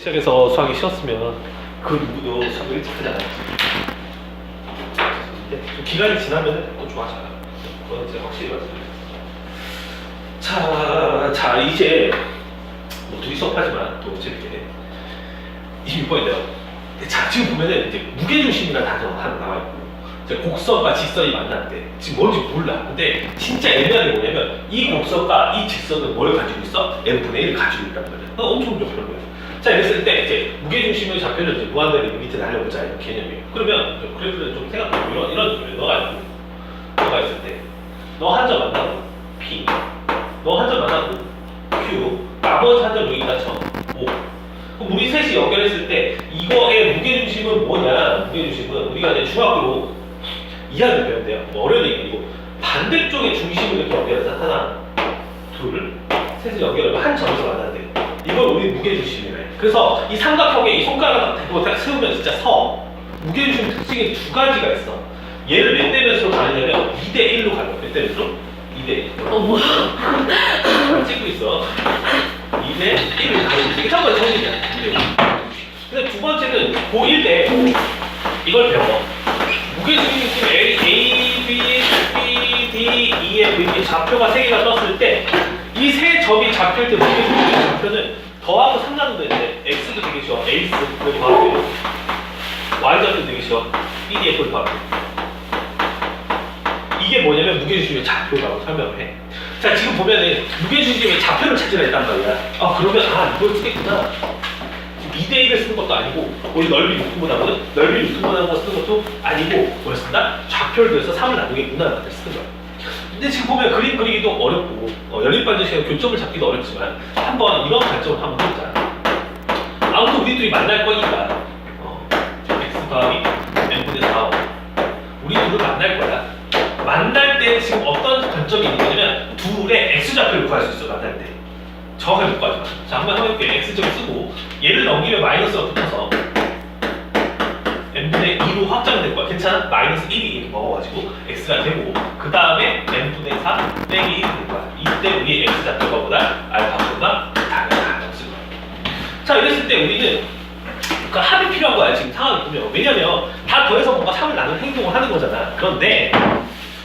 시작해서 수학이 쉬웠으면 그 누구도 수학을 일찍 하지 않았지. 근데 좀 기간이 지나면 또 좋아져요. 그건 제가 확실히 말씀드립니다. 자, 자 이제 뭐 둘이 수업하지만 또 재밌게 26번인데요. 자 지금 보면은 이제 무게중심이라는 단어가 하나 나와 있고 곡선과 직선이 때 지금 뭔지 몰라. 근데 진짜 애매한 게 뭐냐면 이 곡선과 이 직선은 뭘 가지고 있어? n분의 1을 가지고 있단 말이야. 어, 엄청 좀 그런 거예요. 자 이랬을 때 이제 무게중심의 좌표를 이제 무한대로 밑에 날려보자 이런 개념이에요. 그러면 그래프를 좀 생각해보고 이런 이런 식으로 너가 너가 있을 때 너 한 점 만나고 P 너 한 점 만나고 Q 나머지 한 점 여기다 쳐. O 그럼 우리 셋이 연결했을 때 이거의 무게중심은 뭐냐? 무게중심은 우리가 이제 중학교로 이해하는 배운대요. 뭐 어려운 얘기 아니고 반대쪽의 중심을 이렇게 연결해서 하나. 둘 셋을 연결하면 한 점에서 만나는데요. 이걸 우리 무게중심이래 그래서 이 삼각형에 이 손가락 대고 딱 세우면 진짜 서 무게중심 특징이 두 가지가 있어 얘를 몇 대 몇으로 가느냐면 2대 1로 가요 몇대 몇으로? 2대 1어 뭐야? 잘 찍고 있어. 2대 1을 가는 이게 첫 번째 성질이야. 2대 1. 근데 두 번째는 고1 때 이걸 배워. 무게중심 A, A, B, B, D, E, F 이렇게 좌표가 세 개가 떴을 때 이 세 점이 잡힐 때 무게중심 좌표는 3 나누면 되는데 X도 되게 쉬워. 에이스 그리고 바로 Y 좌표 되게 쉬워. BDF를 바로. 이게 뭐냐면 무게중심의 좌표라고 설명을 해. 자 지금 보면은 무게중심의 좌표를 찾으라 했단 말이야. 아 그러면 아 이걸 쓰겠구나. 지금 2대 1을 쓰는 것도 아니고 우리 넓이 루트분하고는 넓이 루트분하는 거 쓰는 것도 아니고 뭘 쓴다? 좌표를 그래서 3을 나누겠구나 라고 쓰는 거야. 근데 지금 보면 그림 그리기도 어렵고 어, 연립반지 시간 교점을 잡기도 어렵지만 한번 이런 관점을 한번 해보자. 아무튼 우리들이 만날 거니까 어, x 더하기 n분의 4 우리 둘을 만날 거야. 만날 때 지금 어떤 관점이 있냐면 둘의 x 좌표를 구할 수 있어 만날 때. 정확하게 못 구하지만. 자 한번 해볼게요. x점을 쓰고 얘를 넘기면 마이너스가 붙어서 n분의 2로 확장될 거야. 괜찮아? 마이너스 1이 이렇게 먹어가지고 x가 되고 그 다음에 n분의 4 빼기 1이 될 거야. 이때 우리 x 좌표가 보다 알파보다 다르다. 없을 거야. 자 이랬을 때 우리는 그 합이 필요한 거야 지금 상황을 보면 왜냐면 다 더해서 뭔가 3을 나눈 행동을 하는 거잖아 그런데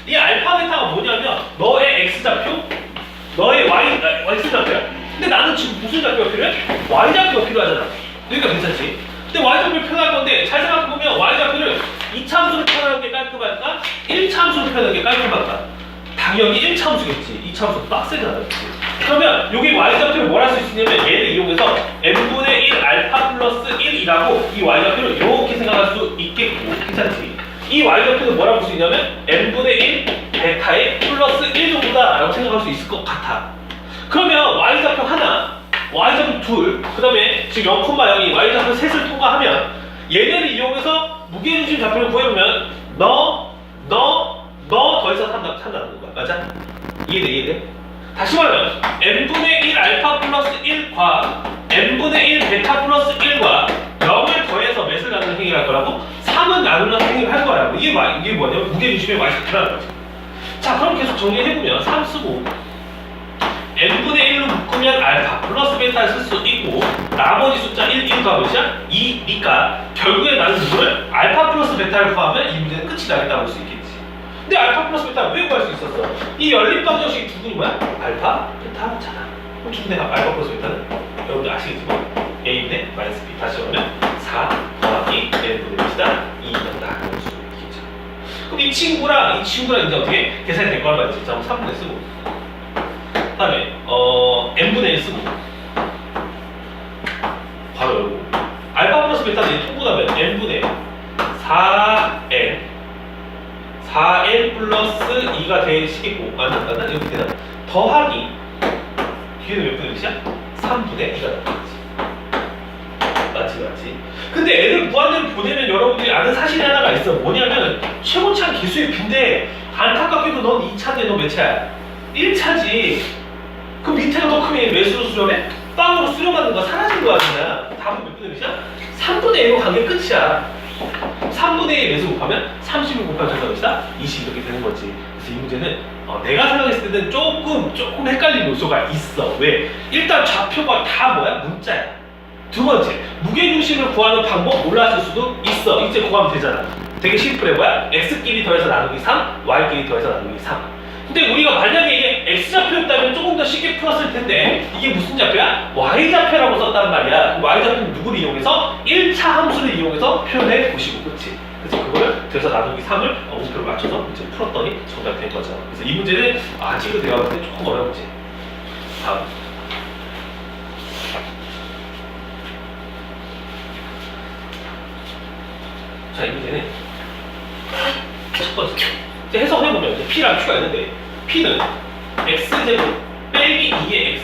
이 알파 베타가 뭐냐면 너의 x 좌표 너의 y 아, x 좌표야 근데 나는 지금 무슨 좌표가 필요해? y 좌표가 필요하잖아 그러니까 괜찮지 근데 y 좌표를 표현할 건데 잘 생각해보면 y 좌표를 2참수로 표현하는 게 깔끔할까? 1참수로 표현하는 게 깔끔할까? 당연히 1참수겠지 2참수 빡세잖아 그치? 그러면 여기 y좌표를 뭘 할 수 있냐면 얘를 이용해서 n분의 1 알파 플러스 1이라고 이 y좌표를 이렇게 생각할 수 있겠고 괜찮지? 이 y좌표는 뭐라고 볼 수 있냐면 n분의 1 베타의 플러스 1 정도다 라고 생각할 수 있을 것 같아 그러면 y좌표 하나 y좌표 둘, 그 다음에 지금 0,0이 y좌표 셋을 통과하면 얘네를 이용해서 무게중심 좌표를 구해보면 너, 너, 너 더해서 산다, 산다는 거야 맞아? 이해돼 이해돼? 다시 말하면 n분의 1 알파 플러스 1과 n분의 1 베타 플러스 1과 0을 더해서 몇을 나누는 행위를 할 거라고? 3은 나누는 행위를 할 거라고 이게, 마- 이게 뭐냐면 무게중심의 마이스트라는 거지 자 그럼 계속 정리해보면 3 쓰고 1로 묶으면 알파 플러스 베타를 쓸수 있고 나머지 숫자 1, 1과 몇이야? 2니까 결국에 나는 누구를 알파 플러스 베타를 구하면 이 문제는 끝이 나겠다고 볼수 있겠지. 근데 알파 플러스 베타 왜 구할 수 있었어? 이 연립방 정식이 두 분이 뭐야? 알파, 베타잖아. 그럼 두분의 알파 플러스 베타는? 여러분들 아시겠지만 A분의 마이너스 B. 다시 하면 4 더하기 N분의 B다. 2는 나올 수 있겠죠. 그럼 이 친구랑 이 친구랑 이제 어떻게 계산이 될 거란 말이지 자 그럼 3분의 쓰고 그 다음에 어 n분의 1 쓰고 바로 알파 플러스 베타는 통분하면 n분의 4n 4n 플러스 2가 되시겠고 맞나? 맞나? 이렇게 되나? 더하기 뒤에는 몇 분의 몇이야? 3분의 2가 나오겠지 맞지 맞지 근데 애들 무한대로 보내면 여러분들이 아는 사실이 하나가 있어 뭐냐면 최고차는 개수의 빈데 안타깝게도 넌 2차인데 너 몇 차야? 1차지 그 밑에가 더 크면 몇으로 수렴해? 빵으로 수렴하는 거 사라진 거야 그냥 답은 몇 분의 몇이야? 3분의 1로 간게 끝이야 3분의 1 몇을 곱하면 30을 곱하면 전사 몇이다? 20 이렇게 되는 거지 그래서 이 문제는 어, 내가 생각했을 때는 조금 조금 헷갈리는 요소가 있어 왜? 일단 좌표가 다 뭐야? 문자야 두 번째, 무게중심을 구하는 방법 몰랐을 수도 있어. 이제 구하면 되잖아. 되게 심플해 뭐야? x끼리 더해서 나누기 3, y끼리 더해서 나누기 3. 근데 우리가 만약에 이게 x좌표였다면 조금 더 쉽게 풀었을 텐데 이게 무슨 좌표야? y좌표라고 썼단 말이야. y좌표는 누구를 이용해서? 1차 함수를 이용해서 표현해 보시고 그치? 그래서 그거를 돼서 나누기 3을 어묵표를 맞춰서 이제 풀었더니 정답이 된 거죠. 그래서 이 문제는 아직은 내가 봤을 때 조금 어려웠지. 다음. 자, 이 문제는 첫 번째. 해석해보면 이제 P랑 Q가 있는데 P는 X제곱 빼기 2의 X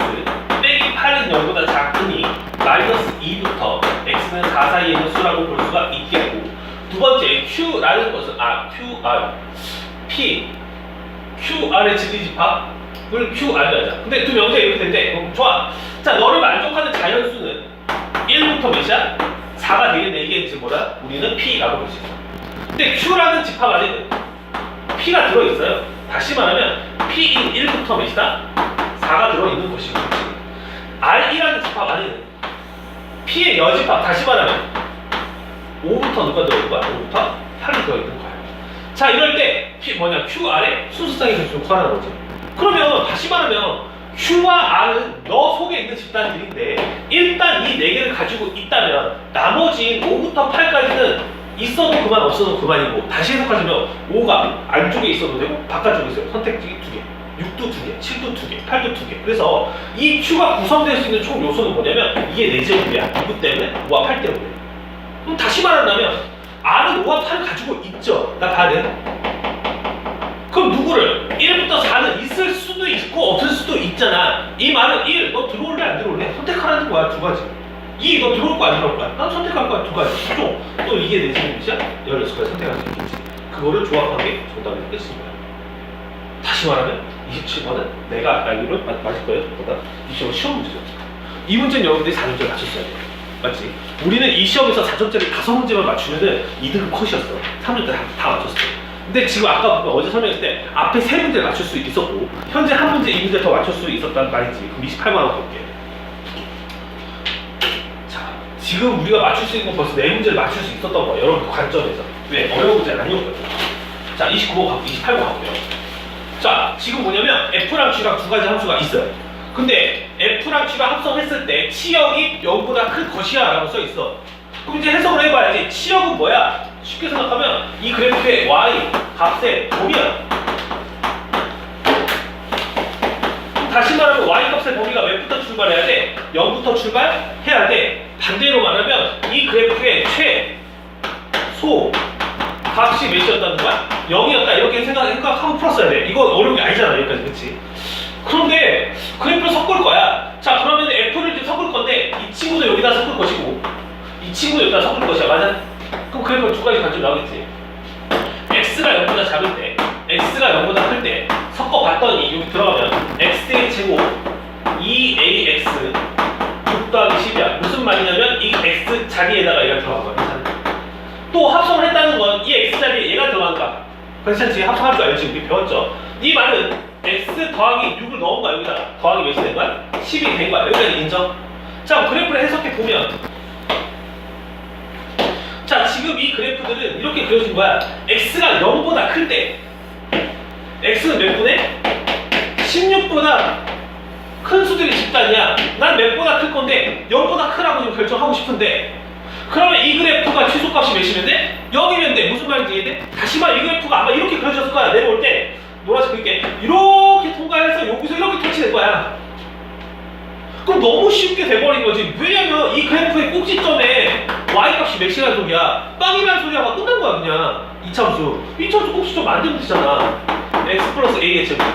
빼기 8은 0보다 작으니 마이너스 2부터 X는 4 사이에 있는 수라고 볼 수가 있겠고 두 번째 Q라는 것은 아 Q 아 P QR의 진리집합을 QR로 하자. 근데 두 명제 이렇게 된대. 그럼 좋아. 자, 너를 만족하는 자연수는 1부터 몇이야? 4가 되겠네. 이게 이제 뭐라? 우리는 P라고 볼 수 있어. 근데 Q라는 집합 안에는 P가 들어있어요. 다시 말하면 P인 1부터 몇이다? 4가 들어있는 것이고 R이라는 집합 안에는 P의 여집합, 다시 말하면 5부터 누가 들어있는 거야? 5부터 8이 들어있는 거야. 자 이럴 때 P 뭐냐 QR의 순수성의 개수를 구하라는 거지. 그러면 다시 말하면 Q와 R은 너 속에 있는 집단들인데 일단 이 네 개를 가지고 있다면 나머지 5부터 8까지는 있어도 그만 없어도 그만이고 다시 해석하자면 5가 안쪽에 있어도 되고 바깥쪽에 있어요. 선택지기 두 개. 6도 두 개, 7도 두 개, 8도 두 개. 그래서 이 Q가 구성될 수 있는 총 요소는 뭐냐면 이게 네 제곱이야. 누구 때문에? 5와 8 때문에. 그럼 다시 말한다면 R은 5와 8을 가지고 있죠. 나 봐야 돼. 그럼 누구를? 1부터 4는 있을 수도 있고 없을 수도 있잖아. 이 말은 1, 너 들어올래 안 들어올래? 선택하라는 거야 두 가지. 2, 너 들어올 거야 안 들어올 거야? 난 선택할 거야 두 가지. 또, 또 이게 내 질문이야? 16가지 선택할 수 있겠지. 그거를 조합하게 끝인 거야. 다시 말하면 27번은 내가 알기로 맞, 맞을 거예요. 보다 27번 시험 문제죠. 이 문제는 여러분들이 4점짜리 맞췄어야 돼. 맞지? 우리는 이 시험에서 4점짜리 다섯 문제만 맞추면은 2등급 컷이었어. 3점짜리 다, 다 맞췄어. 근데 지금 아까 보면 어제 설명했을 때 앞에 세 문제 맞출 수 있었고 현재 한 문제, 이 문제 더 맞출 수 있었단 말이지. 그럼 28만 원 볼게. 자, 지금 우리가 맞출 수 있는 건 벌써 네 문제를 맞출 수 있었던 거야. 여러분 관점에서. 왜? 어려운 문제는 아니었거든. 자, 29번 가고 28번 가고요. 자, 지금 뭐냐면 F랑 G랑 두 가지 함수가 있어요. 근데 F랑 G랑 합성했을 때 치역이 0보다 큰 것이야 라고 써 있어. 그럼 이제 해석을 해봐야지. 치역은 뭐야? 쉽게 생각하면 이 그래프의 Y 값의 범위야. 다시 말하면 Y 값의 범위가 몇부터 출발해야 돼? 0부터 출발해야 돼. 반대로 말하면 이 그래프의 최소 값이 몇이었다는 거야? 0이었다 이렇게 생각, 생각하고 풀었어야 돼 이거 어려운 게 아니잖아 여기까지 그치? 그런데 그래프를 섞을 거야 자 그러면 F를 이제 섞을 건데 이 친구도 여기다 섞을 것이고 이 친구도 여기다 섞을 것이야 맞아? 그럼 그래프 두 가지 관점 나오겠지 X가 0보다 작을 때 X가 0보다 클 때 섞어봤더니 여기 들어가면 X의 제곱 2AX 6 더하기 10이야 무슨 말이냐면 이 X 자리에다가 얘가 들어간 거야? 또 합성 을 했다는 건이 x 자리에 얘가 들어간다. 괜찮지? 합성할 줄 알지? 우리 배웠죠? 이 말은 x 더하기 6을 넣은 거야 여기다가 더하기 몇이 된 거야? 10이 된 거야 여기까지 인정? 자 그래프를 해석해 보면 자 지금 이 그래프들은 이렇게 그려진 거야 x가 0보다 클 때 x는 몇 분의? 16보다 큰 수들이 집단이야 난 몇보다 클 건데 0보다 크라고 좀 결정하고 싶은데 그러면 이 그래프가 최소값이 몇이면 돼? 0이면 돼. 무슨 말인지 이해돼? 다시 말해 이 그래프가 아마 이렇게 그려졌을 거야. 내려올 때 노란색 그렇게 이렇게 통과해서 여기서 이렇게 터치될 거야. 그럼 너무 쉽게 돼버린 거지. 왜냐면 이 그래프의 꼭지점에 y값이 몇이라는 소리야. 빵이라는 소리가 끝난 거야 그냥. 이차함수. 이차함수 꼭지점 만들면 되잖아. x 플러스 a의 제곱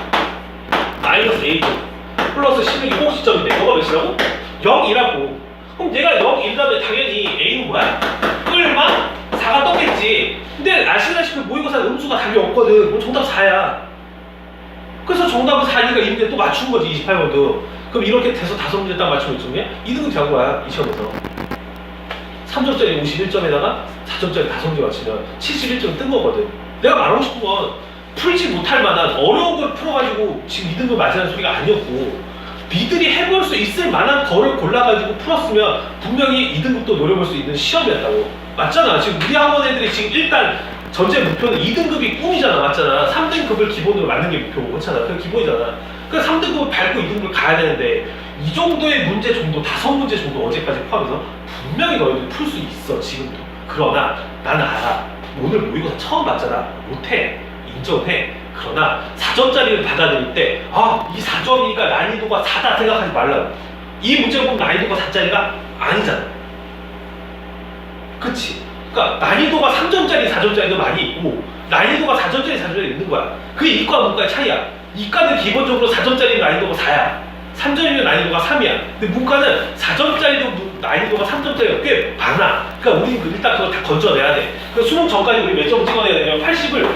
마이너스 a 제곱 플러스 16이 꼭지점인데 너가 몇이라고? 0이라고. 그럼 얘가 0이라면 당연히 A는 뭐야? 끌마 4가 떴겠지. 근데 아시다시피 모의고사 음수가 답이 없거든. 그럼 정답 4야. 그래서 정답은 4니까 이 문제 또 맞춘 거지 28번도. 그럼 이렇게 돼서 다섯 문제 딱 맞추면 있으면 2등급 된 거야 이 시험에서. 3점짜리 51점에다가 4점짜리 다섯 문제 맞추면 71점 뜬 거거든. 내가 말하고 싶은 건 풀지 못할 만한 어려운 걸 풀어가지고 지금 2등급 맞으라는 소리가 아니었고 니들이 해볼 수 있을 만한 거를 골라가지고 풀었으면 분명히 2등급도 노려볼 수 있는 시험이었다고. 맞잖아. 지금 우리 학원 애들이 지금 일단 전체 목표는 2등급이 꿈이잖아. 맞잖아. 3등급을 기본으로 맞는 게 목표고. 그렇잖아. 그게 기본이잖아. 그 3등급을 밟고 2등급을 가야 되는데 이 정도의 문제 정도 다섯 문제 정도 어제까지 포함해서 분명히 너희들 풀 수 있어 지금도. 그러나 나는 알아. 오늘 모의고사 처음 봤잖아. 못해. 인정해 그러나 4점짜리를 받아들일 때 아 이 4점이니까 난이도가 4다 생각하지 말라고. 이 문제를 보면 난이도가 4짜리가 아니잖아. 그치? 그러니까 난이도가 3점짜리 4점짜리도 많이 있고 난이도가 4점짜리 4점짜리 있는 거야. 그게 이과 문과의 차이야. 이과는 기본적으로 4점짜리 난이도가 4야. 3점이면 난이도가 3이야. 근데 문과는 4점짜리도 난이도가 3점짜리가 꽤 많아. 그러니까 우리는 일단 그걸 다 건져내야 돼. 그래서 수능 전까지 우리 몇 점 찍어내야 되냐면 80을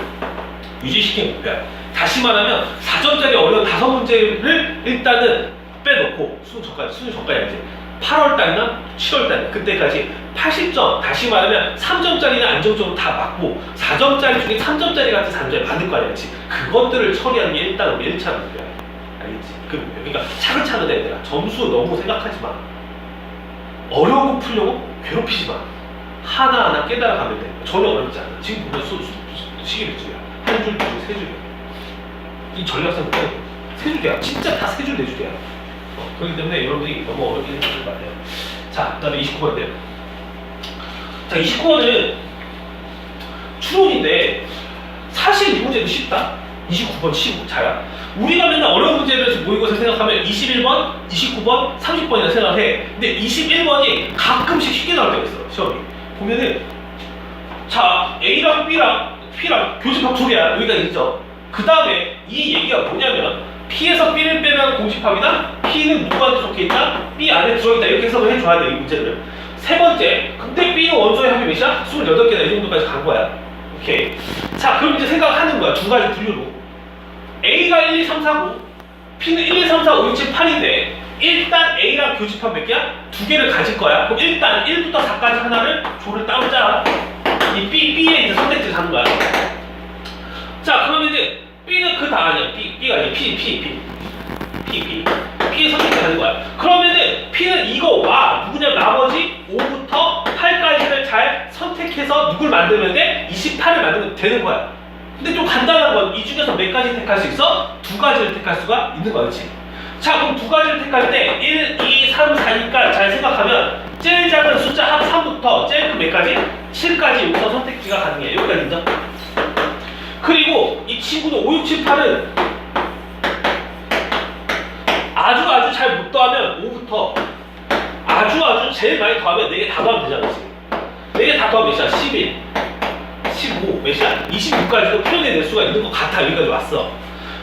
유지시키는 목표야 다시 말하면 4점짜리 어려운 다섯 문제를 일단은 빼놓고 수능 전까지 수능 전까지 아니지 8월 달이나 7월 달 그때까지 80점 다시 말하면 3점짜리는 안정적으로 다 맞고 4점짜리 중에 3점짜리 같은 4점짜리 받을 거 그치? 그것들을 처리하는 게 일단 우리 1차 목표야 알겠지? 그 목표 그러니까 차근차근 해야 돼 점수 너무 생각하지 마. 어려운 거 풀려고 괴롭히지 마. 하나하나 깨달아가면 돼. 전혀 어렵지 않아. 지금 보면 수, 수, 수, 시계몇 줄이야 한 줄, 두 줄, 세 줄이야 이 전략상 세 줄이야 진짜 다 세 줄, 네 줄이야 어, 그렇기 때문에 여러분들이 너무 어렵게 생각하지 마세요 자, 그 다음에 29번인데요. 자, 29번은 추론인데 사실 이 문제도 쉽다. 29번 치고 자야. 우리가 맨날 어려운 문제를 모의고사 생각하면 21번, 29번, 30번이라 생각해. 근데 21번이 가끔씩 쉽게 나올 때가 있어. 시험이. 보면은 자 A랑 B랑 P랑 교집합 소리야 여기까지 있죠. 그 다음에 이 얘기가 뭐냐면 P에서 B를 빼면 공집합이다. P는 누구한테 적혀 있다? B 안에 들어있다. 이렇게 해석을 해줘야 돼, 이 문제를. 세 번째, 근데 B는 원소의 합이 몇이야? 28개다. 이 정도까지 간 거야. 오케이. 자, 그럼 이제 생각하는 거야. 두 가지 분류로. A가 1, 2, 3, 4, 9. P는 1, 2, 3, 4, 5, 6, 7, 8인데 일단 A랑 교집합 몇 개야? 두 개를 가질 거야. 그럼 일단 1부터 4까지 하나를 조를 따로 짜. 이 B, B에 이제 선택지를 하는 거야. 자, 그러면 이제 B는 그 다음 아니야. B, B가 아니야. P, P, P. P, P. P의 선택을 하는 거야. 그러면은 P는 이거와 누구냐 나머지 5부터 8까지를 잘 선택해서 누굴 만들면 돼? 28을 만들면 되는 거야. 근데 좀 간단한 건 이 중에서 몇 가지 택할 수 있어? 두 가지를 택할 수가 있는 거지. 자, 그럼 두 가지를 택할 때 1, 2, 3, 4니까 잘 생각하면 제일 작은 숫자 합 3부터 제일 큰몇 가지? 7까지 여기서 선택지가 가능해. 여기까지 인정? 그리고 이 친구도 5, 6, 7, 8은 아주 아주 잘 못 더하면 5부터 아주 아주 제일 많이 더하면 4개 다 더하면 되잖아 지금 4개 다 더하면 몇이야? 11 15 몇이야? 26까지도 표현해낼 수가 있는 것 같아 여기까지 왔어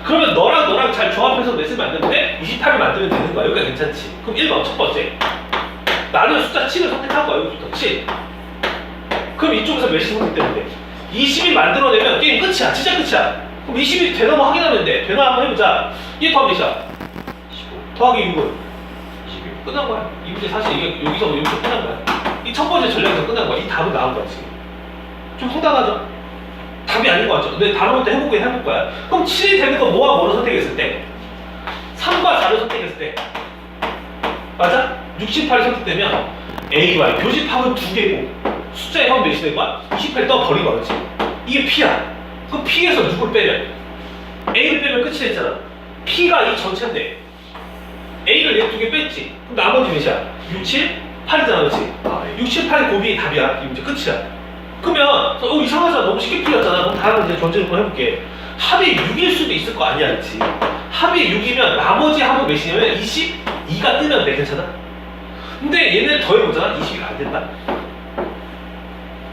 그러면 너랑 너랑 잘 조합해서 넷을 만드는데 28을 만들면 되는 거야 여기가 괜찮지 그럼 1번 첫 번째 나는 숫자 7을 선택할 거야 여기부터 7 그럼 이쪽에서 몇이 선택되면 돼? 20일 만들어내면 게임 끝이야 진짜 끝이야 그럼 20일 되나 뭐 확인하면 돼 되나 한번 해보자 이게 더하면 몇이야? 15, 더하기 6은 21. 끝난 거야. 이 문제 사실 이게 여기서 여기서 끝난 거야. 이 첫 번째 전략에서 끝난 거야. 이 답은 나온 거야 지금. 좀 황당하죠? 답이 아닌 거 같죠? 근데 다음부터 해보긴 해볼 거야. 그럼 7이 되는 건 뭐와 뭐를 선택했을 때? 3과 4를 선택했을 때. 맞아? 68이 선택되면 A와 교집합은 두 개고 숫자의 합은 몇이 된 거야? 28이 떠버린 거야 그렇지? 이게 P야. 그럼 P에서 누굴 빼면? A를 빼면 끝이 됐잖아. P가 이 전체인데 A를 얘 두 개 뺐지. 그럼 나머지 몇이야? 6, 7, 8이잖아, 그렇지? 아, 예. 6, 7, 8이 곱이 답이야. 이 문제 끝이야. 그러면 어 이상하잖아. 너무 쉽게 풀렸잖아. 그럼 다음 이제 전제조건 해볼게. 합이 6일 수도 있을 거 아니야, 그렇지? 합이 6이면 나머지 합은 몇이냐면 22가 뜨면 돼, 괜찮아? 근데 얘네 더해보잖아. 22가 안 된다.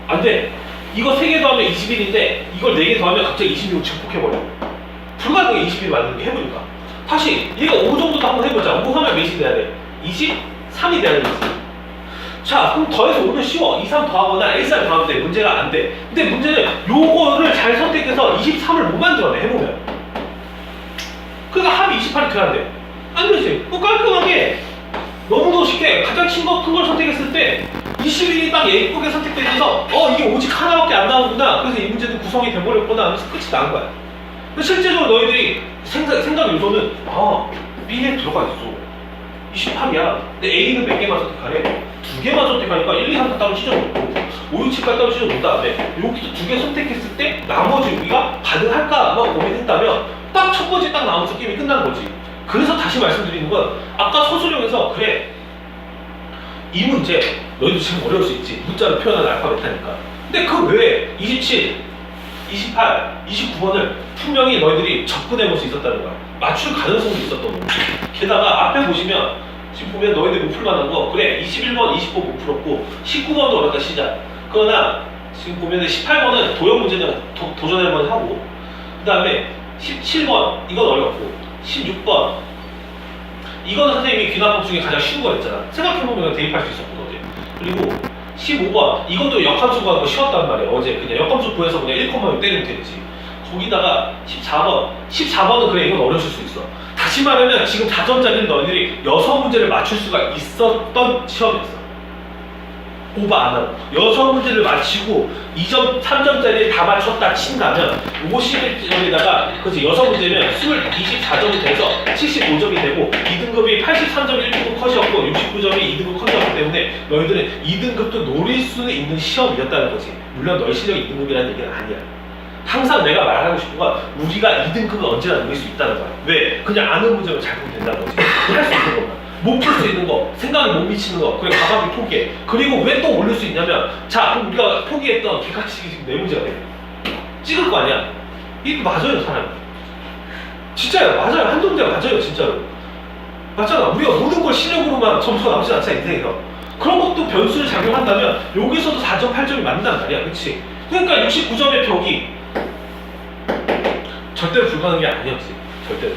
안 돼. 이거 3개 더하면 21인데 이걸 4개 더하면 갑자기 26을 증폭해버려. 불가능해 21 만드는 게 해보니까. 다시 얘가 5 정도도 한번 해보자. 5 하면 몇이 돼야 돼? 23이 돼야 되지. 자, 그럼 더해서 5는 쉬워. 2, 3 더하거나 1, 3 더하면 돼. 문제가 안 돼. 근데 문제는 요거를 잘 선택해서 23을 못 만들어내. 해보면. 그러니까 합이 28이 돼야 돼. 안 되지. 그 깔끔하게 너무도 쉽게 가장 친거 큰걸 선택했을 때 21이 딱 예쁘게 선택되면서 어 이게 오직 하나밖에 안 나오구나. 그래서 이 문제는 구성이 돼버렸구나 하면서 끝이 난 거야. 근데 실제적으로 너희들이 생각, 생각 요소는 아 B에 들어가 있어. 28이야. 근데 A는 몇 개만 선택하래? 두 개만 선택하니까 1, 2, 3, 4 따로 찢어놓고 5, 6, 7, 8 따로 찢어놓은 다음에 여기서 두 개 선택했을 때 나머지 우리가 가능할까만 고민했다면 딱 첫 번째 딱 나오면서 게임이 끝난 거지. 그래서 다시 말씀드리는 건 아까 서술형에서 그래 이 문제 너희도 지금 어려울 수 있지. 문자로 표현하는 알파벳하니까. 근데 그 외에 27, 28, 29번을 분명히 너희들이 접근해 볼 수 있었다는 거야. 맞출 가능성도 있었던 거야. 게다가 앞에 보시면 지금 보면 너희들이 못 풀만한 거. 그래 21번, 20번 못 풀었고 19번도 어렵다 시작. 그러나 지금 보면은 18번은 도형 문제는 도, 도전할 만 하고 그 다음에 17번 이건 어렵고 16번 이거는 선생님이 귀납법 중에 가장 쉬운 거였잖아. 생각해보면 대입할 수 있었거든. 그리고 15번 이것도 역함수 구하는 거 쉬웠단 말이야. 어제 그냥 역함수 구해서 그냥 1콤마로 때리면 되지. 거기다가 14번 14번은 그래 이건 어려울 수 있어. 다시 말하면 지금 4점짜리는 너희들이 여섯 문제를 맞출 수가 있었던 시험이었어. 오버 안 하고. 여섯 문제를 맞히고 2점, 3점짜리 다 맞췄다 친다면 51점에다가 그지 여섯 문제면 20, 24점이 돼서 75점이 되고 2등급이 83점이 1등급 컷이었고 69점이 2등급 컷이었기 때문에 너희들은 2등급도 노릴 수는 있는 시험이었다는 거지. 물론 너희 실력이 2등급이라는 얘기는 아니야. 항상 내가 말하고 싶은 건 우리가 2등급은 언제나 노릴 수 있다는 거야. 왜? 그냥 아는 문제만 잘 보면 된다는 거지. 할 수 있는 것만 못 풀 수 있는 거, 생각이 못 미치는 거, 그래 과감히 포기해. 그리고 왜 또 올릴 수 있냐면, 자, 그럼 우리가 포기했던 객관식이 지금 네 문제가 돼. 찍을 거 아니야? 이게 맞아요, 사람. 진짜요, 맞아요. 문제가 맞아요, 진짜로. 맞잖아. 우리가 모든 걸 실력으로만 점수가 남지 않잖아, 인생에서. 그런 것도 변수를 작용한다면, 여기서도 4점, 8점이 맞는단 말이야, 그치? 그러니까 69점의 벽이 절대로 불가능한 게 아니었지, 절대로.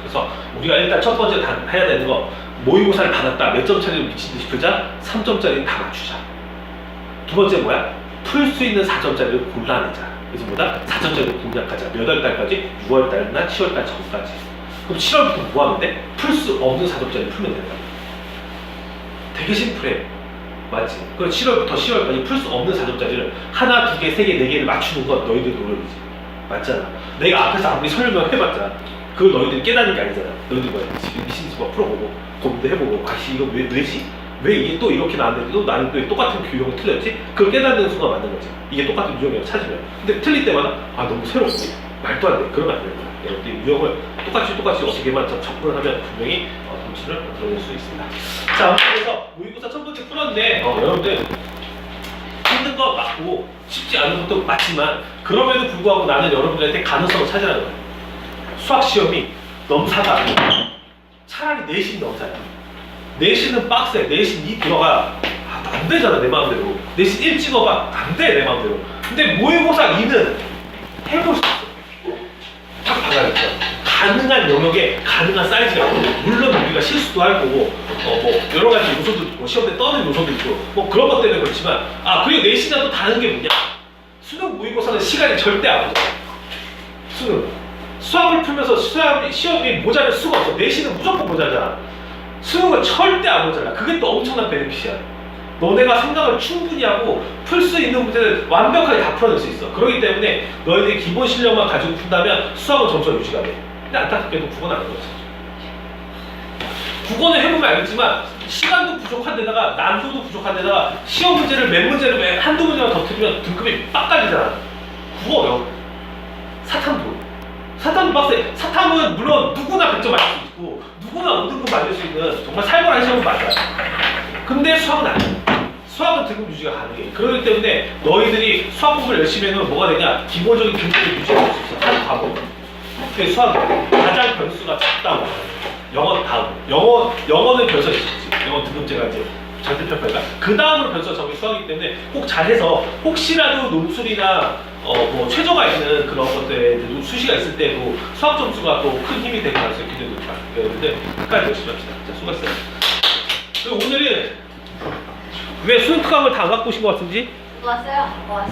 그래서 우리가 일단 첫 번째 단 해야 되는 거, 모의고사를 받았다. 몇 점짜리로 미친 듯이 풀자. 3점짜리는 다 맞추자. 두 번째 뭐야? 풀 수 있는 4점짜리를 골라내자. 그래서 뭐다? 4점짜리를 공략하자. 몇 월 달까지? 6월 달이나 7월 달 전까지. 그럼 7월부터 뭐 하면 돼? 풀 수 없는 4점짜리 풀면 된다. 되게 심플해. 맞지? 그럼 7월부터 10월까지 풀 수 없는 4점짜리를 하나, 두 개, 세 개, 네 개를 맞추는 건 너희들 노력이지. 맞잖아. 내가 앞에서 아무리 설명해봤자 그걸 너희들이 깨닫는 게 아니잖아. 너희들 뭐야? 지금 미신수가 풀어보고 고민도 해보고 아씨 이거 왜 왜지? 왜 이게 또 이렇게 나왔는데 또 나는 또 똑같은 규형이 틀렸지? 그걸 깨닫는 순간 맞는 거지. 이게 똑같은 유형이라고 찾으면. 근데 틀릴 때마다 아 너무 새롭지. 말도 안 돼. 그러면 안 되는 거야. 여러분들이 유형을 똑같이 똑같이 어떻게만 접- 접근을 하면 분명히 어, 점수를 만들어낼 수 있습니다. 자, 그래서 모의고사 첫 번째 풀었는데 어, 여러분들 힘든 거 맞고 쉽지 않은 것도 맞지만 그럼에도 불구하고 나는 여러분들한테 가능성을 찾으라는 거예요. 수학 시험이 넘사가 아니고 차라리 내신 넘사야. 내신은 빡세. 내신 2 들어가 아, 안 되잖아 내 마음대로. 내신 1 찍어봐 안 돼 내 마음대로. 근데 모의고사 2는 해볼 수 있어. 딱 박아야겠다. 가능한 영역에 가능한 사이즈가 있고 물론 우리가 실수도 할 거고 어 뭐 여러 가지 요소도 있고 시험 때 떠는 요소도 있고 뭐 그런 것 때문에 그렇지만 아 그리고 내신과 또 다른 게 뭐냐 수능 모의고사는 시간이 절대 안 모자라 수능 수학을 풀면서 수학이 시험이 모자랄 수가 없어. 내신은 무조건 모자라잖아 수능은 절대 안 모자라. 그게 또 엄청난 베네핏이야. 너네가 생각을 충분히 하고 풀 수 있는 문제를 완벽하게 다 풀어낼 수 있어. 그렇기 때문에 너희들이 기본 실력만 가지고 푼다면 수학은 점수가 유지가 돼. 근데 안타깝게도 국어는 안 그렇지 국어는 해보면 알겠지만 시간도 부족한 데다가 난도도 부족한 데다가 시험 문제를 몇 문제를 매 한두 문제만 더 틀리면 등급이 빡 깔리잖아. 국어 어려워. 사탐도 사탐도 빡세 사탐은 물론 누구나 100점 맞을 수 있고 누구나 5등급 맞을 수 있는 정말 살벌한 시험은 맞아 근데 수학은 아니야 수학은 등급 유지가 가능해 그렇기 때문에 너희들이 수학 공부를 열심히 해놓으면 뭐가 되냐? 기본적인 등급을 유지할 수 있어 한 과목. 그 수학은 가장 변수가 작다고 영어 다음. 영어 영어는 변수가 있지. 영어 등급제가 이제 절대평가가 그 다음으로 변수가 적이 수학이기 때문에 꼭 잘해서 혹시라도 논술이나 어뭐 최저가 있는 그런 것들에 수시가 있을 때도 수학 점수가 또 큰 힘이 되는 가능성이 굉장히 높다 그런데 끝까지 열심히 합시다 자 수고했어요 그리고 오늘은 왜 수능 특강을 다 안 갖고 오신 것 같은지 왔어요? 왔어요?